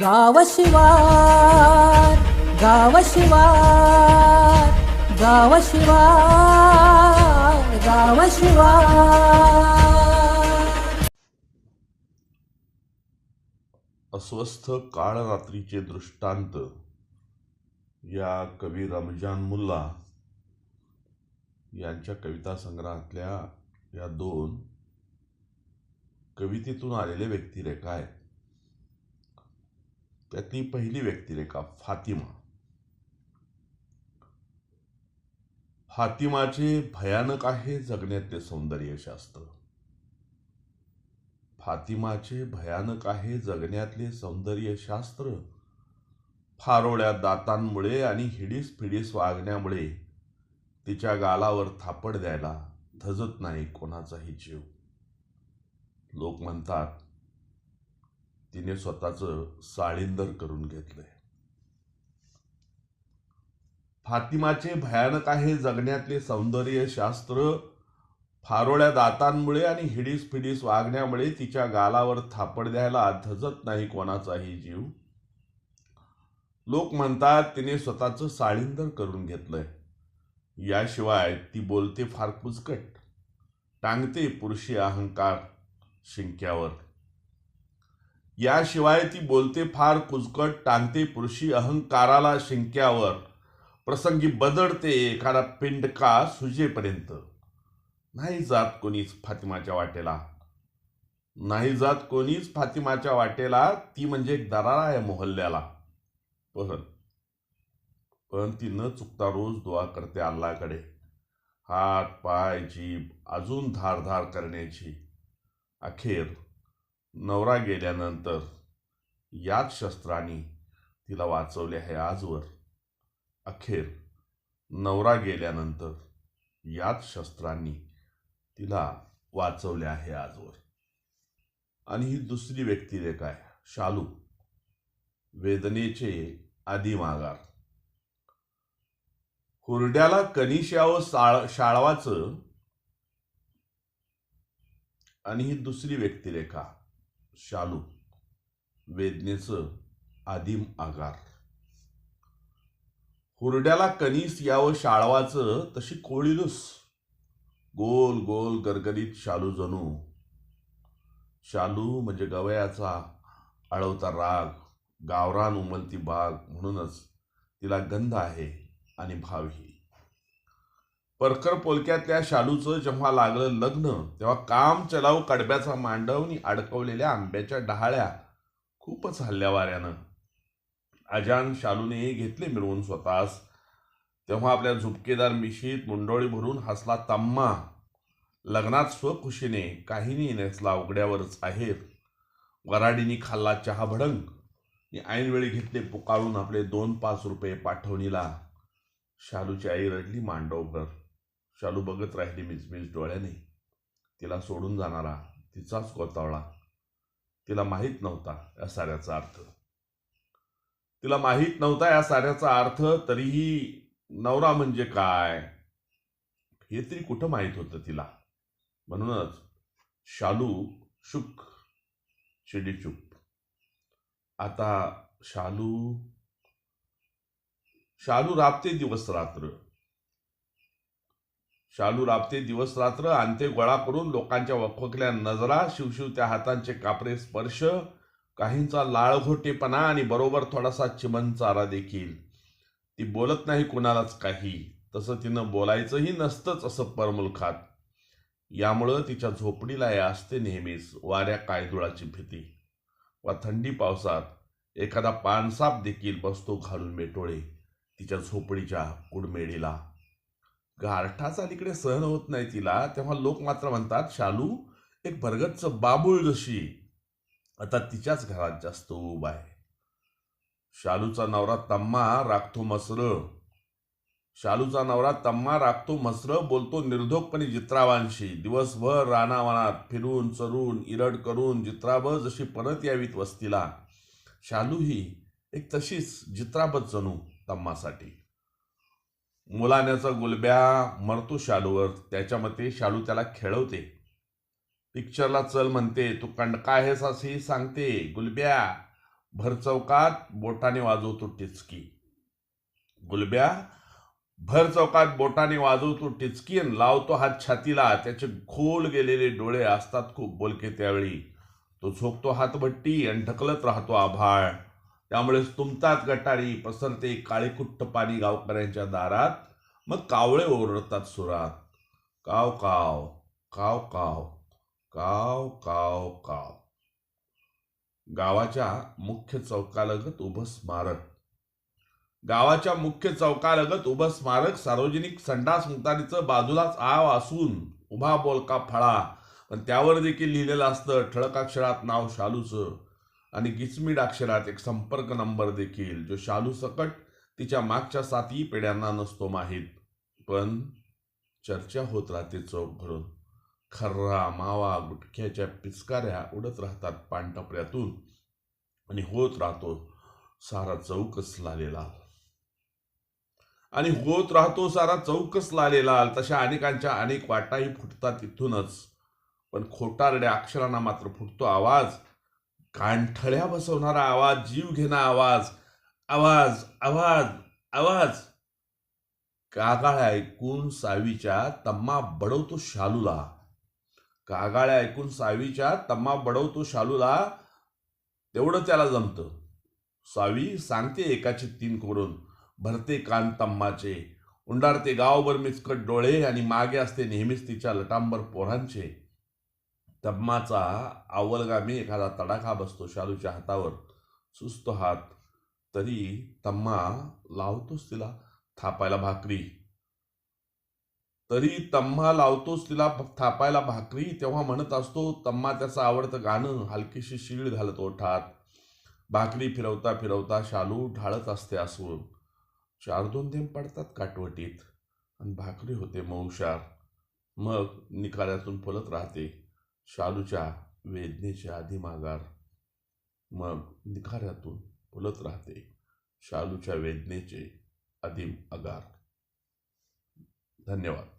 गाव शिवार गाव शिवार गाव शिवार गाव शिवार. अस्वस्थ काळरात्रीचे दृष्टांत या कवी रमजान मुल्ला यांच्या कविता संग्रहातल्या या दोन कवितेतून आलेले व्यक्तिरेखा आहेत. त्यातली पहिली व्यक्तिरेखा फातिमा. फातिमाचे भयानक आहे जगण्यातले सौंदर्यशास्त्र. फातिमाचे भयानक आहे जगण्यातले सौंदर्यशास्त्र. फारोळ्या दातांमुळे आणि हिडीस फिडीस वागण्यामुळे तिच्या गालावर थापड द्यायला धजत नाही कोणाचाही जीव. लोक म्हणतात तिने स्वतःचं साळींदर करून घेतलंय. फातिमाचे भयानक आहे जगण्यातले सौंदर्य शास्त्र फारोळ्या दातांमुळे आणि हिडीस फिडीस वागण्यामुळे तिच्या गालावर थापड द्यायला धजत नाही कोणाचाही जीव. लोक म्हणतात तिने स्वतःचं साळींदर करून घेतलंय. याशिवाय ती बोलते फार कुचकट टांगते पुरुषी अहंकार शिंक्यावर. याशिवाय ती बोलते फार कुचकट टांगते पुरुषी अहंकाराला शिंक्यावर. प्रसंगी बदडते एखादा पिंडका सुजेपर्यंत. नाही जात कोणीच फातिमाच्या वाटेला. नाही जात कोणीच फातिमाच्या वाटेला ती म्हणजे एक दरारा आहे मोहल्ल्याला. पण पण ती न चुकता रोज दुआ करते अल्लाकडे हात पाय जीभ अजून धारधार करण्याची. अखेर नवरा गेल्यानंतर याच शस्त्रांनी तिला वाचवले आहे आजवर. अखेर नवरा गेल्यानंतर याच शस्त्रांनी तिला वाचवले आहे आजवर. आणि ही दुसरी व्यक्तिरेखा आहे शालू. वेदनेचे आदिमागार हुरड्याला कनिश व साळ शाळवाचं. आणि ही दुसरी व्यक्तिरेखा. शालू वेदनेचं आदिम आगार. हुरड्याला कणीस यावं शाळवाचं तशी कोळीलूस गोल गोल गरगरीत शालू जणू. शालू म्हणजे गवयाचा आळवता राग गावरान उमलती बाग म्हणूनच तिला गंध आहे आणि भावही. परकर पोलक्यातल्या शालूचं जेव्हा लागलं लग्न तेव्हा काम चलाव कडब्याचा मांडवनी अडकवलेल्या आंब्याच्या डहाळ्या खूपच हल्ल्या वाऱ्यानं. अजान शालूने घेतले मिळवून स्वतःस. तेव्हा आपल्या झुपकेदार मिशीत मुंडोळी भरून हसला तम्मा. लग्नात स्वखुशीने काहीनी नेसला उघड्यावरच आहेर. वराडीनी खाल्ला चहा भडंग. ऐनवेळी घेतले पुकारून आपले दोन पाच रुपये पाठवणीला. शालूची आई रडली मांडवभर. शालू बघत राहिली मिचमिच डोळ्याने. तिला सोडून जाणारा तिचाच गोतावळा तिला माहीत नव्हता या साऱ्याचा अर्थ. तिला माहीत नव्हता या साऱ्याचा अर्थ तरीही नवरा म्हणजे काय? हे तरी कुठं माहीत होतं तिला? म्हणूनच शालू शुक चिडीचूप आता शालू शालू राबते दिवस रात्र. शालू राबते दिवस रात्र आणते गोळा करून लोकांच्या वखवकल्या नजरा शिवशिवत्या हातांचे कापरे स्पर्श काहींचा लाळघोटेपणा आणि बरोबर थोडासा चिमनचारा देखील. ती बोलत नाही कुणालाच काही. तसं तिनं बोलायचंही नसतंच असं परमुलखात. यामुळं तिच्या झोपडीला या असते नेहमीच वाऱ्या कायदुळाची भीती. वा थंडी पावसात एखादा पानसाप देखील बसतो घालून मेटोळे. तिच्या झोपडीच्या कुडमेडीला. गारठाचा अलीकडे सहन होत नाही तिला. तेव्हा लोक मात्र म्हणतात शालू एक भरगतच बाबूळ जशी. आता तिच्याच घरात जास्त उभा आहे. शालूचा नवरा तम्मा राखतो मसर. शालूचा नवरा तम्मा राखतो मसर बोलतो निर्धोकपणे जित्रावांशी. दिवसभर रानावनात फिरून चरून इरड करून जित्राब जशी परत यावीत वस्तीला. शालू ही एक तशीच जित्राबत जणू तम्मासाठी. मुलाण्याचा गुलब्या मरतो शालूवर त्याच्या मते शालू त्याला खेळवते. पिक्चरला चल म्हणते तू कंडका आहेस असेही सांगते गुलब्या भर चौकात बोटाने वाजवतो टिचकी. गुलब्या भर चौकात बोटाने वाजवतो टिचकी आणि लावतो हात छातीला. त्याचे खोल गेलेले डोळे असतात खूप बोलके त्यावेळी. तो झोपतो हातभट्टी आणि ढकलत राहतो आभाळ. त्यामुळे तुमतात गटारी पसरते काळीकुट्ट पाणी गावकऱ्यांच्या दारात. मग कावळे ओरडतात सुरात. काव काव काव काव काव काव काव. गावाच्या मुख्य चौकालगत उभं स्मारक. गावाच्या मुख्य चौकालगत उभं स्मारक सार्वजनिक संडास मुक्तारीचं बाजूलाच आव असून उभा बोलका फळा. पण त्यावर देखील लिहिलेलं असतं ठळकाक्षरात नाव शालूचं. आणि गिचमीड अक्षरात एक संपर्क नंबर देखील जो शालू सकट तिच्या मागच्या सातही पिढ्यांना नसतो माहीत. पण चर्चा होत राहते चौक भरून खर्रा मावा गुटख्याच्या पिचकाऱ्या उडत राहतात पानटपऱ्यातून आणि होत राहतो सारा चौकस लालेला आणि होत राहतो सारा चौकस लालेला तशा अनेकांच्या अनेक वाटाही फुटतात तिथूनच पण खोटारड्या अक्षरांना मात्र फुटतो आवाज. कानठळ्या बसवणारा आवाज जीव घेणा आवाज आवाज आवाज आवाज. कागाळ्या ऐकून सावीच्या तम्मा बडवतो शालूला. कागाळ्या ऐकून सावीच्या तम्मा बडवतो शालूला. तेवढं त्याला जमतं. सावी सांगते एकाचे तीन करून भरते कान तम्माचे. उंडारते गावभर मिचकट डोळे आणि मागे असते नेहमीच तिच्या लटांबर पोरांचे. तम्माचा अवलगामी एखादा तडाखा बसतो शालूच्या हातावर. सुस्त हात. तरी तम्मा लावतोच तिला थापायला भाकरी. तरी तम्मा लावतोच तिला थापायला भाकरी. तेव्हा म्हणत असतो तम्मा त्याचं आवडतं गाणं हलकीशी शीळ घालत ओठात. भाकरी फिरवता फिरवता शालू ढाळत असते असून चार दोन थेंब पडतात काटवटीत. आणि भाकरी होते मऊशार. मग निकाऱ्यातून फुलत राहते. शालूच्या वेदनेचे आधी मागार मग निखाऱ्यातून फुलत राहते शालूच्या वेदनेचे आदिम आगार धन्यवाद.